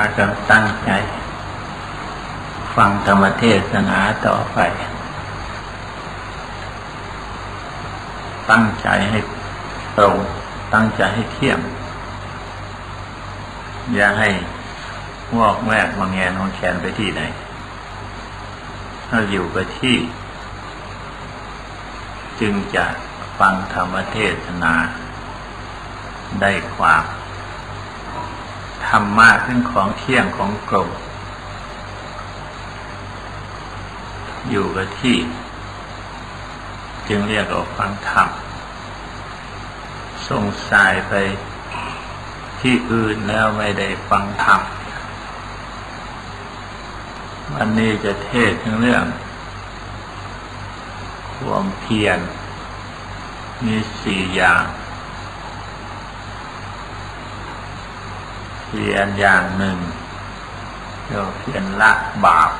ากันตั้งใจ ฟังธรรมเทศนาต่อไป ตั้งใจให้ตรง ตั้งใจให้เที่ยง อย่าให้วอกแวกมาแงนของแขนไปที่ไหนถ้าอยู่กับที่ จึงจะฟังธรรมเทศนาได้ความ รรมะขึ้นของเที่ยงของกลมอยู่กับที่ จึงเรียกว่าฟังธรรมส่งสายไปที่อื่นแล้วไม่ได้ฟังธรรมวันนี้จะเทศถึงเรื่อง ความเพียรมีสี่อย่างเพียรอย่างหนึ่งเรียกเพียรละบาป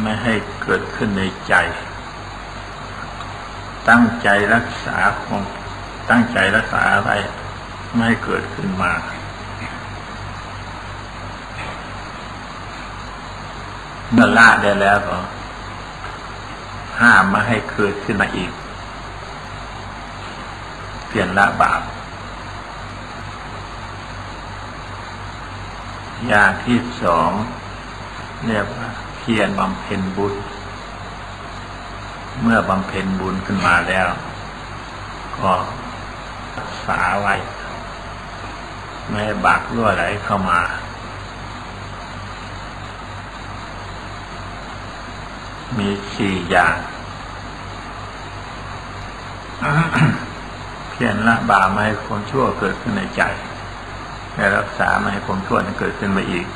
ไม่ให้เกิดขึ้นในใจ ตั้งใจรักษาคงตั้งใจรักษาอะไร ไม่ให้เกิดขึ้นมา เมื่อละได้แล้วก็ห้ามไม่ให้เกิดขึ้นมาอีก เปลี่ยนละบาป อย่างที่สองเรียกว่าเพียรบำเพ็ญบุญ เมื่อบำเพ็ญบุญขึ้นมาแล้ว ก็รักษาไว้ ไม่ให้บาปรั่วไหลเข้ามามีสี่อย่าง เพียรละบาไม่ให้ความชั่วเกิดขึ้นในใจ และรักษาไม่ให้ความชั่วนั้นเกิดขึ้นมาอีก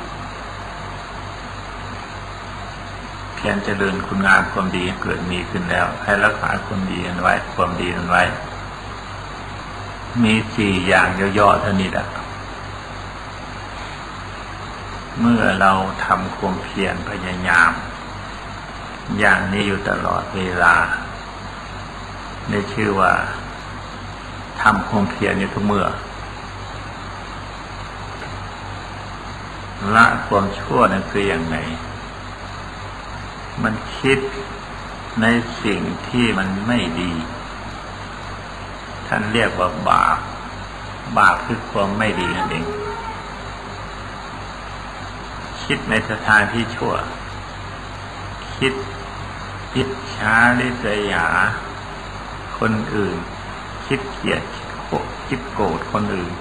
เพียรเจริญคุณงามความดีเกิดมีขึ้นแล้ว ให้รักษาความดีนั้นไว้ ความดีนั้นไว้ มีสี่อย่างย่อๆเท่านี้แหละเมื่อเราทำความเพียรพยายาม อย่างนี้อยู่ตลอดเวลาได้ชื่อว่าทำความเพียรอยู่ทุกเมื่อ ละความชั่วนั้นคืออย่างไรมันคิดในสิ่งที่มันไม่ดี ท่านเรียกว่าบาป บาปคือความไม่ดีนั่นเอง คิดในสถานที่ชั่ว คิดอิจฉาริษยา คนอื่น คิดเกลียดคิดโกรธคนอื่น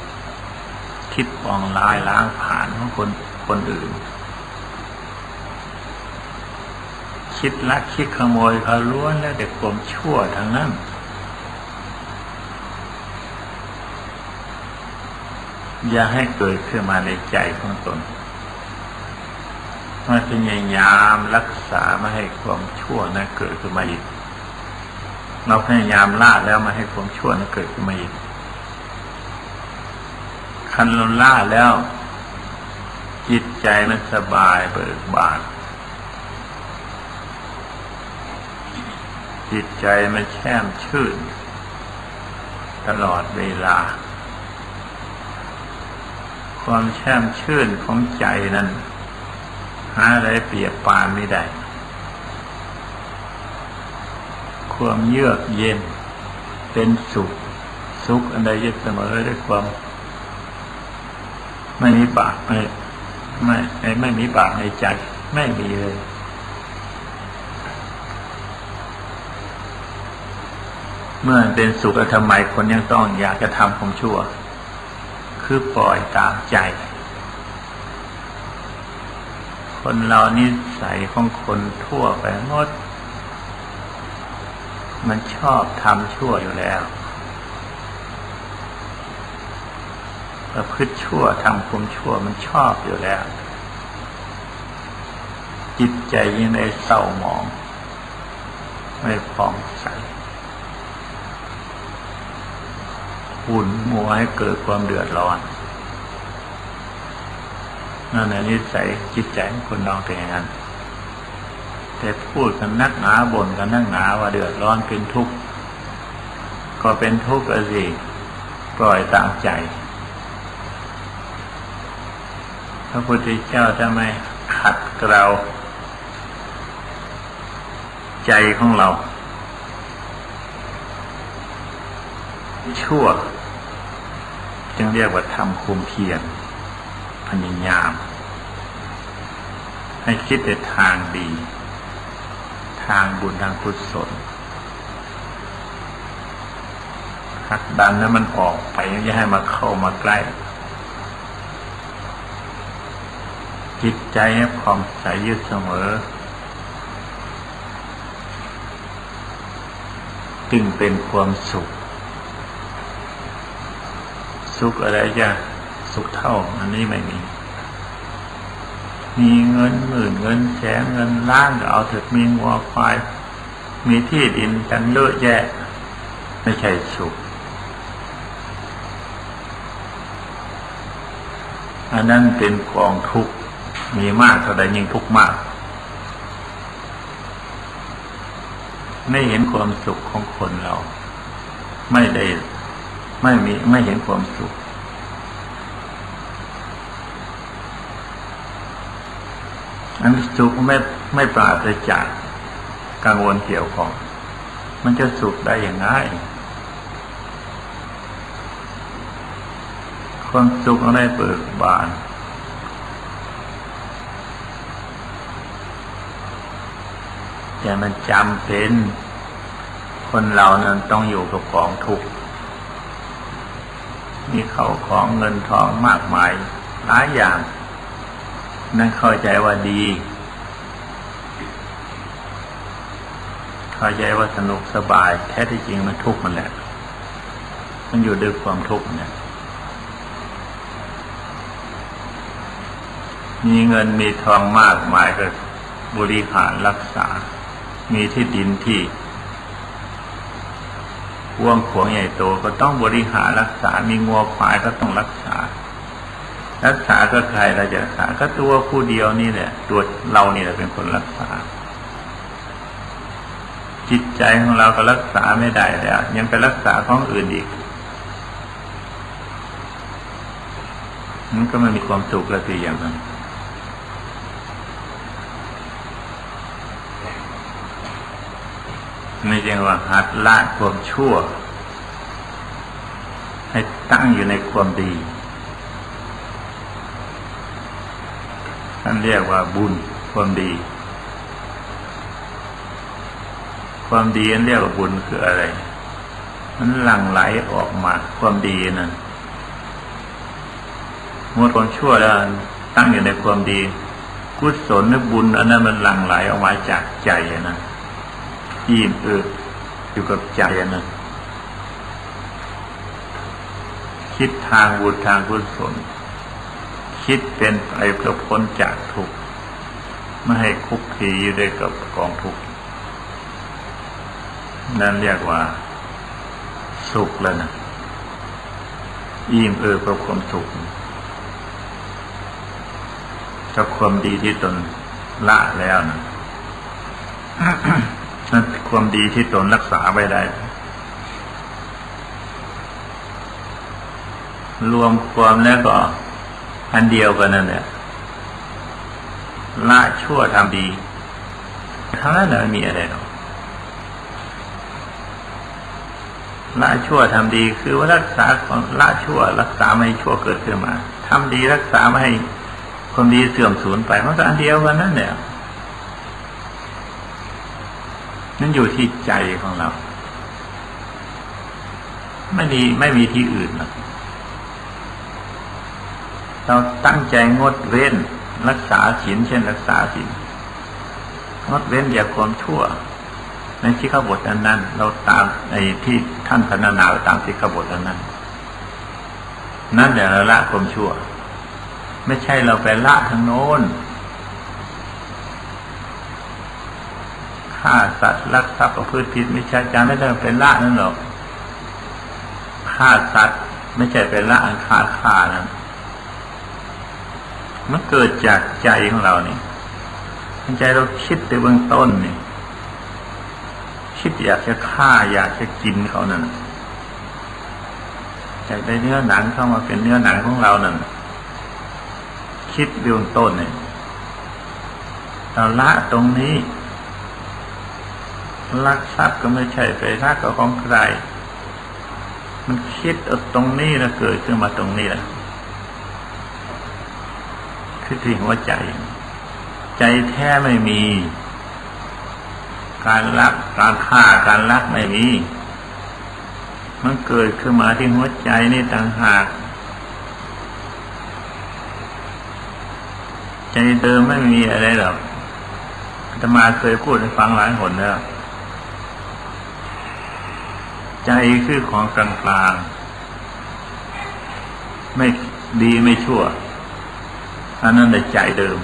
คิดปองลายล้างผ่านของคน คนอื่น คิดลักคิดขโมยเขาล้วนแล้วแต่ความชั่วทั้งนั้น อย่าให้เกิดขึ้นมาในใจของตนมาพยายามรักษาไม่ให้ความชั่วนั้นเกิดขึ้นมาอีก เราพยายามละแล้วไม่ให้ความชั่วนั้นเกิดขึ้นมาอีกคันเราละแล้ว จิตใจมันสบายเบิกบาน จิตใจมันแช่มชื่น ตลอดเวลา ความแช่มชื่นของใจนั้น หาอะไรเปรียบปานไม่ได้ ความเยือกเย็นเป็นสุข สุขอันใดยึดเสมอด้วยความไม่มีบาปไม่ ไม่ไม่ไม่มีบาปในใจ ไม่มีเลย เมื่อเป็นสุขทำไมคนยังต้องอยากจะทำความชั่ว คือปล่อยตามใจ คนเรานิสัยของคนทั่วไปหมด มันชอบทำชั่วอยู่แล้วประพฤติชั่วทำความชั่วมันชอบอยู่แล้ว จิตใจยิ่งในเศร้าหมอง ไม่พองใสหุ่นมัวให้เกิดความเดือดร้อนนั่นแหละนิสัยจิตใจคนเราเป็นอย่างนั้น แต่พูดกันนักหนาบ่นกันนักหนาว่าเดือดร้อนเป็นทุกข์ก็เป็นทุกข์สิปล่อยตามใจ พระพุทธเจ้าจะไม่ขัดเกลา ใจของเรา ชั่ว จึงเรียกว่าทำคุมเพียรพยายาม ให้คิดในทางดี ทางบุญทางกุศลหักดันแล้วมันออกไปอย่าให้มาเข้ามาใกล้ จิตใจให้ผ่องใสยึดเสมอ จึงเป็นความสุข สุขอะไรจะสุขเท่า อันนี้ไม่มี มีเงินหมื่นเงินแสนเงินล้านก็เอาเถิดมีงัวควายมีที่ดินกันเยอะแยะ ไม่ใช่สุข อันนั้นเป็นกองทุกข์มีมากเท่าใดยิ่งทุกข์มาก ไม่เห็นความสุขของคนเรา ไม่ได้ไม่มีไม่เห็นความสุข อันสุขไม่ไม่ปราศจากกังวลเกี่ยวของ มันจะสุขได้อย่างง่ายความสุขอะไรเปิดบาน แต่มันจำเป็น คนเรานั้นต้องอยู่กับกองทุกข์มีเขาของเงินทองมากมายหลายอย่าง นั่นเข้าใจว่าดี เข้าใจว่าสนุกสบายแท้ที่จริงมันทุกข์มันแหละ มันอยู่ด้วยความทุกข์เนี่ยมีเงินมีทองมากมายก็บริหารรักษา มีที่ดินที่ว่วงขวงใหญ่โตก็ต้องบริหารรักษา มีงัวควายก็ต้องรักษา รักษาก็ใครเราจะรักษา ก็ตัวผู้เดียวนี่แหละ ตัวเรานี่แหละเป็นคนรักษา จิตใจของเราก็รักษาไม่ได้แล้ว ยังไปรักษาของอื่นอีกมันก็ไม่มีความสุขแล้วทีอย่างนั้น ไม่ใช่ว่าหัดละความชั่ว ให้ตั้งอยู่ในความดีท่านเรียกว่าบุญความดี ความดีนั้นเรียกว่าบุญคืออะไร มันหลั่งไหลออกมาความดีนั่นหมดความชั่วแล้วตั้งอยู่ในความดี กุศลและบุญอันนั้นมันหลั่งไหลออกมาจากใจนะ อิ่มเอิบอยู่กับใจนะคิดทางบุญทางกุศลคิดเป็นไปเพื่อพ้นจากทุกข์ไม่ให้คุกคีอยู่ด้วยกับกองทุกข์นั่นเรียกว่า สุขแล้วนะอิ่มเอิบกับความสุขกับความดีที่ตนละแล้วนะ ความดีที่ตนรักษาไว้ได้ รวมความแล้วก็ อันเดียวกันนั่นแหละละชั่วทำดีทั้งนั้นไม่มีอะไรหรอกละชั่วทำดีคือว่ารักษาของละชั่ว รักษาไม่ให้ชั่วเกิดขึ้นมาทำดีรักษาไม่ให้ความดีเสื่อมสูญไปมันก็อันเดียวกันนั่นแหละ นั่นอยู่ที่ใจของเรา ไม่มีไม่มีที่อื่นหรอกเราตั้งใจงดเว้นรักษาศีลเช่นรักษาศีลงดเว้นอย่าความชั่ว ในที่ขบทอันนั้น เราตามไอ้ที่ท่านพนานาตามที่ขบทอันนั้น นั่นแหละเราละความชั่ว ไม่ใช่เราไปละทางโน้น ฆ่าสัตว์ลักทรัพย์ประพฤติผิดไม่ใช่จารไม่ได้เป็นละนั่นหรอกฆ่าสัตว์ไม่ใช่เป็นละอันฆ่าฆ่านั้นมันเกิดจากใจของเรานี่ใจเราคิดในเบื้องต้นนี่คิดอยากจะฆ่าอยากจะกินเขานั่นอยากได้เนื้อหนังเข้ามาเป็นเนื้อหนังของเรานั่นคิดคิดเบื้องต้นเนี่ยเราละตรงนี้ ลักทรัพย์ก็ไม่ใช่ไปรักกับของใคร มันคิดเอาตรงนี้นะเกิดขึ้นมาตรงนี้แหละคือที่หัวใจ ใจแท้ไม่มี การรักการฆ่าการรักไม่มี มันเกิดขึ้นมาที่หัวใจนี่ต่างหากใจเดิมไม่มีอะไรหรอกอาตมาเคยพูดให้ฟังหลายหนแล้ว ใจคือของกลางกลางๆไม่ดีไม่ชั่ว อันนั้นในใจเดิม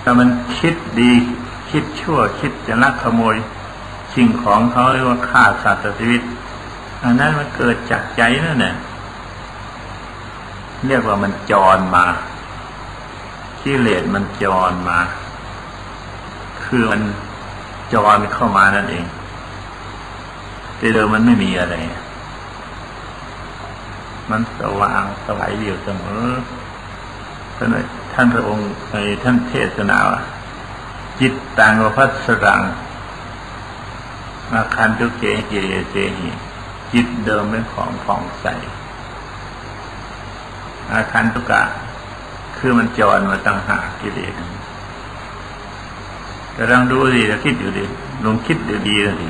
แต่มันคิดดี คิดชั่ว คิดจะลักขโมยสิ่งของเขาเรียกว่าฆ่าสัตว์ชีวิต อันนั้นมันเกิดจากใจนั่นแหละเรียกว่ามันจรมากิเลสมันจรมา คือมันจรเข้ามานั่นเองแต่เดิมมันไม่มีอะไร มันสว่างสวัยอยู่เสมอท่านท่านพระองค์ในท่านเทศนาว่าจิตตังวพัสรังมาคันตุเกเจเจหิจิตเดิมเป็นของผ่องใสอาคันตุกะ คือมันจรมาตั้งหากิเลส แต่ลองดูดิเราคิดอยู่ดิลงคิดดูดีเลยดิ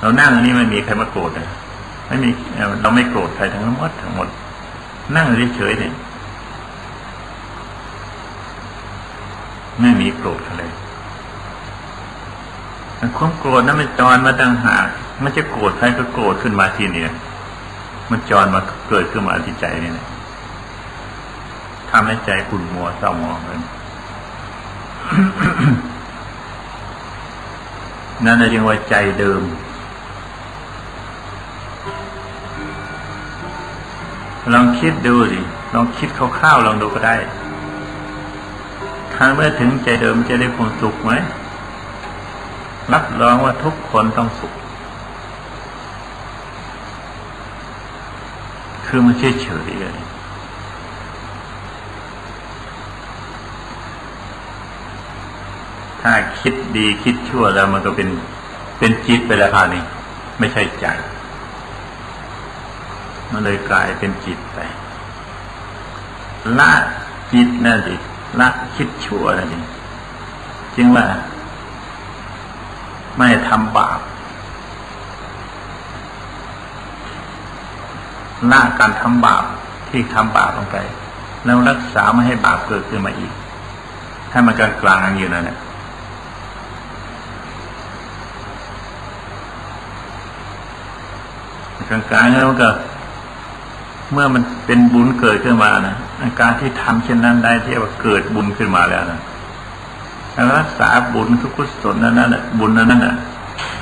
เรานั่งอันนี้ไม่มีใครมาโกรธเลยไม่มีเราไม่โกรธใครทั้งหมดทั้งหมด นั่งเฉยๆเนี่ยไม่มีโกรธอะไรความโกรธนั้นมันจรมาตั้งหากมันจะโกรธใครก็โกรธขึ้นมาทีนี้มันจรมาเกิดขึ้นมาที่ใจนี่นะทำให้ใจขุ่นมัวเศร้าหมองเลย นั่นเรียกว่าใจเดิม ลองคิดดูดิลองคิดคร่าวๆลองดูก็ได้ถ้าเมื่อถึงใจเดิมจะได้ความสุขไหมรับรองว่าทุกคนต้องสุข คือมันเฉยเฉยเลยถ้าคิ ดีคิดชั่วแล้วมันก็เป็นเป็นจิตไปแล้วค่ะนี่ไม่ใช่ใจ มันเลยกลายเป็นจิตไป ละจิตนั่นสิละคิดชั่วนั่นเองจึงว่า ไม่ทำบาปละการทำบาปที่ทำบาปลงไป แล้วรักษาไม่ให้บาปเกิดขึ้นมาอีก ให้มันกลางกลางอยู่นั่นแหละ กลางกลางแล้วก็ เมื่อมันเป็นบุญเกิดขึ้นมานะอาการที่ทำเช่นนั้นได้ที่ว่าเกิดบุญขึ้นมาแล้วนะรักษาบุญทุกขุศลนั้นนั้นบุญนั้นน่ะ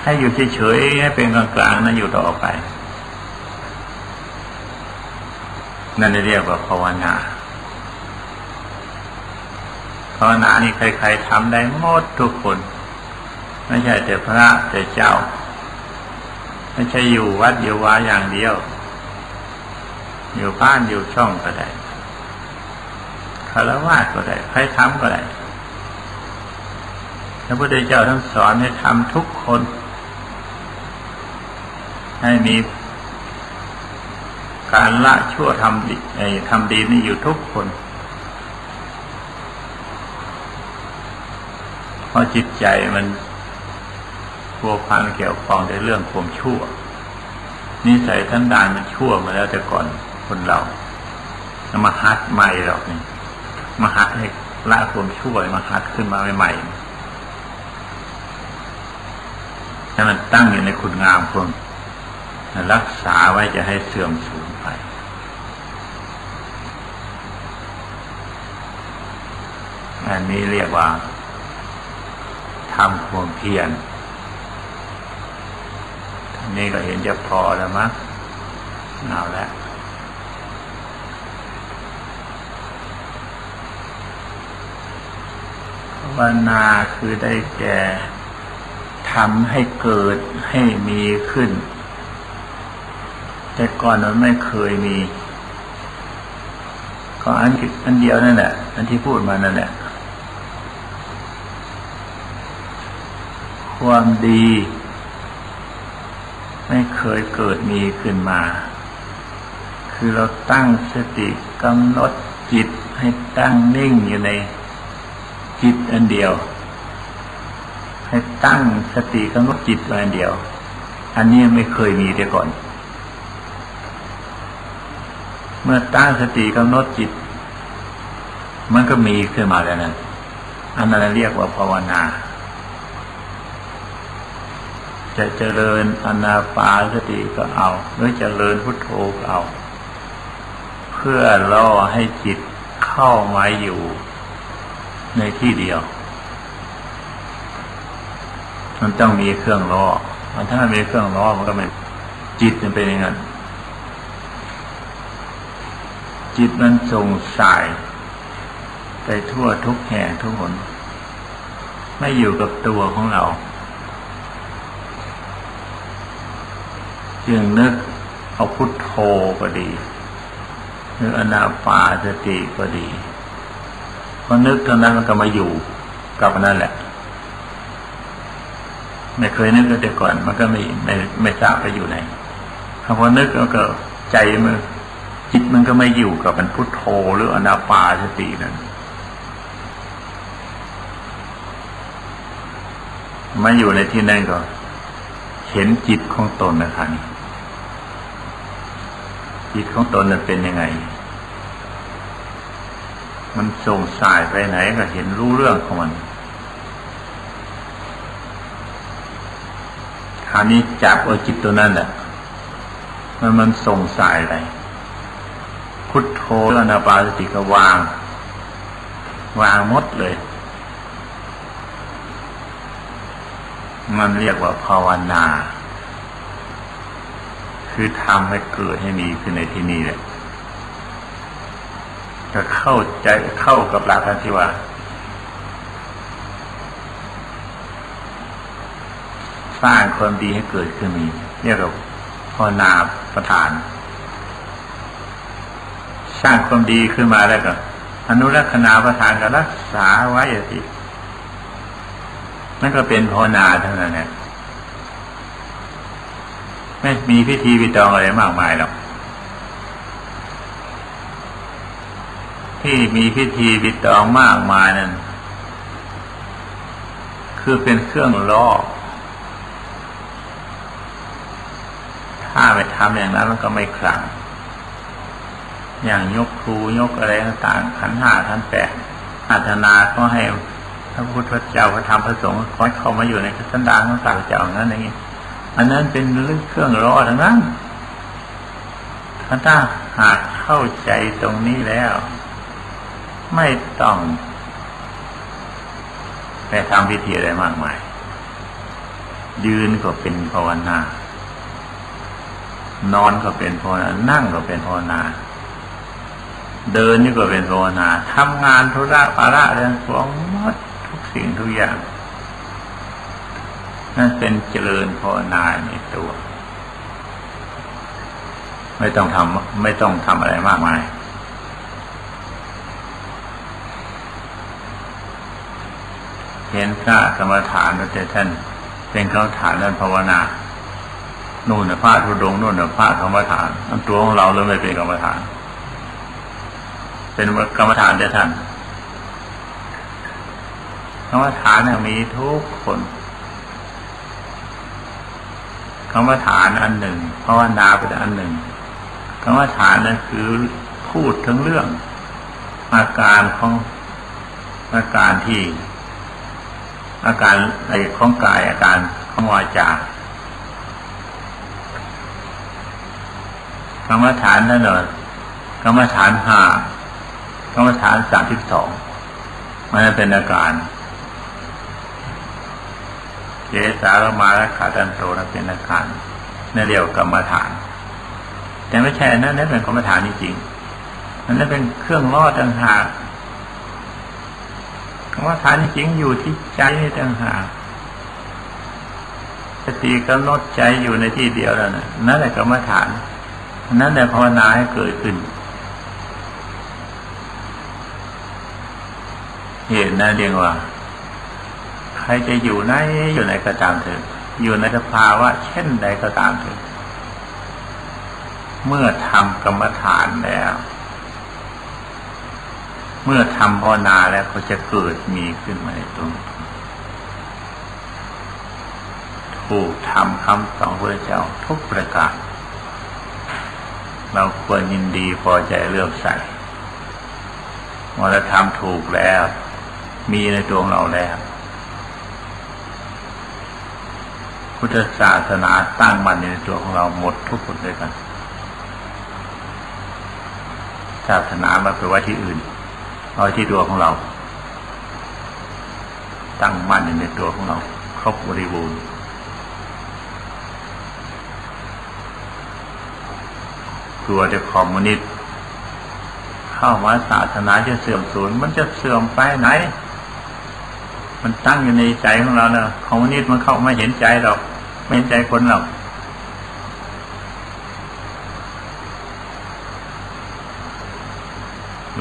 ให้อยู่เฉยๆให้เป็นกลางๆนั้นอยู่ต่อไป นั่นเรียกว่าภาวนาภาวนานี่ใครๆทำได้หมดทุกคน ไม่ใช่แต่พระแต่เจ้า ไม่ใช่อยู่วัดอยู่วาอย่างเดียว อยู่บ้านอยู่ช่องก็ได้คารวะก็ได้ใครทำก็ได้พระพุทธเจ้าท่านสอนให้ทำทุกคน ให้มีการละชั่วทำดีทำดีนี่อยู่ทุกคน เพราะจิตใจมัน พัวพันเกี่ยวข้องในเรื่องความชั่ว นิสัยท่านดานมันชั่วมาแล้วแต่ก่อนคนเรามาหัดใหม่หรอกนี่มาหัดให้ละความชั่วมาหัดขึ้นมาใหม่ๆให้มันตั้งอยู่ในคุณงามคนรักษาไว้จะให้เสื่อมสูญไปอันนี้เรียกว่าทำความเพียร นี้ก็เห็นจะพอแล้วมั้งเอาแล้วภาวนาคือได้แก่ทำให้เกิดให้มีขึ้น แต่ก่อนมันไม่เคยมีก็อันอันเดียวนั่นแหละอันที่พูดมานั่นแหละความดี ไม่เคยเกิดมีขึ้นมา คือเราตั้งสติกำหนดจิตให้ตั้งนิ่งอยู่ในจิตอันเดียว ให้ตั้งสติกำหนดจิตอันเดียว อันนี้ไม่เคยมีแต่ก่อน เมื่อตั้งสติกำหนดจิต มันก็มีขึ้นมาแล้วนั้นอันนั้นเรียกว่าภาวนา จะเจริญอนาปานสติก็เอา หรือเจริญพุทโธก็เอา เพื่อล่อให้จิตเข้ามาอยู่ในที่เดียว มันต้องมีเครื่องล่อมันถ้าไม่มีเครื่องล่อมันก็ไม่จิตมันเป็นย่างนั้นจิตมันส่งสาย ไปทั่วทุกแห่งทุกหน ไม่อยู่กับตัวของเรา จึงนึกเอาพุทโธก็ดีหรืออนาปาสติก็ดีพอนึกเท่านั้นมันก็มาอยู่กับนั่นแหละ ไม่เคยนึกแต่ก่อน มันก็ไม่ไม่ไม่ทราบไปอยู่ไหนพอนึกแล้วก็ใจมันจิตมันก็ไม่อยู่กับมันพุทโธหรืออนาปาสตินั่นมาอยู่ในที่นั่นก็ เห็นจิตของตนนะคะนี่ จิตของตนนั้นเป็นยังไง มันส่งสายไปไหนก็เห็นรู้เรื่องของมันคราวนี้จับเอาจิตตัวนั้นแหละมันมันส่งสายไปพุทโธอนาปาสติก็วาง วางหมดเลย มันเรียกว่าภาวนา คือทำให้เกิดให้มีขึ้นในที่นี้แหละจะเข้าใจเข้ากับหลักการที่ว่า สร้างความดีให้เกิดขึ้นมีเรียกว่าภาวนาประธาน สร้างความดีขึ้นมาแล้วก็อนุรักษณาประธานก็รักษาไว้สินั่นก็เป็นภาวนาเท่านั้นแหละ ไม่มีพิธีวิตองอะไรมากมายหรอกที่มีพิธีวิตองมากมายนั้นคือเป็นเครื่องล่อ ถ้าไปทำอย่างนั้นมันก็ไม่คลัง อย่างยกครูยกอะไรต่างขันห้าขันแปดอาธนาก็ให้พระพุทธเจ้าพระธรรมพระสงฆ์คอยเข้ามาอยู่ในสันดานของสาวเจ้านั้นอย่างนี้ อันนั้นเป็นเรื่องเครื่องรอทั้งนั้นถ้าหากเข้าใจตรงนี้แล้ว ไม่ต้องไปทำพิธีอะไรมากมาย ยืนก็เป็นภาวนานอนก็เป็นภาวนานั่งก็เป็นภาวนา เดินนี่ก็เป็นภาวนาทำงานธุระภาระเรื่องของหมดทุกสิ่งทุกอย่าง นั่นเป็นเจริญภาวนาในตัว ไม่ต้องทำไม่ต้องทำอะไรมากมายเห็นพระกรรมฐานแต่ท่านเป็นกรรมฐานด้านภาวนา นู่นน่ะพระทุดงนู่นน่ะพระกรรมฐานอันตัวของเราเลยไม่เป็นกรรมฐาน เป็นกรรมฐานแต่ท่านกรรมฐานเนี่ยมีทุกคนก รรมฐานอันหนึ่งภาวนาเป็นอันหนึ่งกรรมฐานนั่นคือพูดถึงเรื่อง อาการของอาการที่ อาการอะไรของกายอาการของวาจากรรมฐานนั่นเหรอกรรมฐานห้ากรรมฐานสามสิบสองมันเป็นอาการ เจสาลมาและขาตันโตนั้นเป็นอาการนั่นเรียกกรรมฐาน แต่ไม่ใช่นั่นนั่นเป็นกรรมฐานจริงๆนั่นเป็นเครื่องล่อต่างหากกรรมฐานจริงอยู่ที่ใจต่างหากสติกำหนดใจอยู่ในที่เดียวแล้วนะนั่นแหละกรรมฐานนั้นแต่ภาวนาให้เกิดขึ้น เหตุนั้นเรียกว่า ครจะอยู่ไหนอยู่ไหนก็ตามเถอะอยู่ในสภาวะเช่นใดก็ตามเถอะเมื่อทำกรรมฐานแล้ว เมื่อทำภาวนาแล้วก็จะเกิดมีขึ้นมาในตรงถูกทำคำสอนพระเจ้าทุกประการ เราควรยินดีพอใจเลื่อมใสว่าเราทำถูกแล้ว มีในตัวงเราแล้ว พุทธศาสนาตั้งมันในตัวของเราหมดทุกคนด้วยกัน ศาสนามาไปไว้ที่อื่น เอาไว้ที่ตัวของเรา ตั้งมั่นในตัวของเรา ครบบริบูรณ์กลัวจะคอมมิวนิสต์เข้ามาศาสนาจะเสื่อมสูญมันจะเสื่อมไปไหน มันตั้งอยู่ในใจของเราเนะคอมมิวนิสต์มันเข้าไม่เห็นใจเรา ไม่เห็นใจคนเรา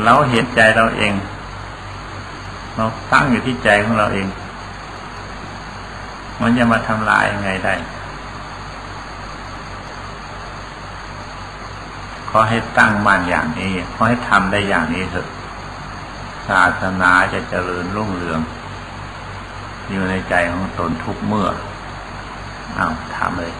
เราเห็นใจเราเอง เราตั้งอยู่ที่ใจของเราเอง มันจะมาทำลายยังไงได้ ขอให้ตั้งมั่นอย่างนี้ ขอให้ทำได้อย่างนี้เถอะ ศาสนาจะเจริญรุ่งเรือง อยู่ในใจของตนทุกเมื่อ เอาทำเลย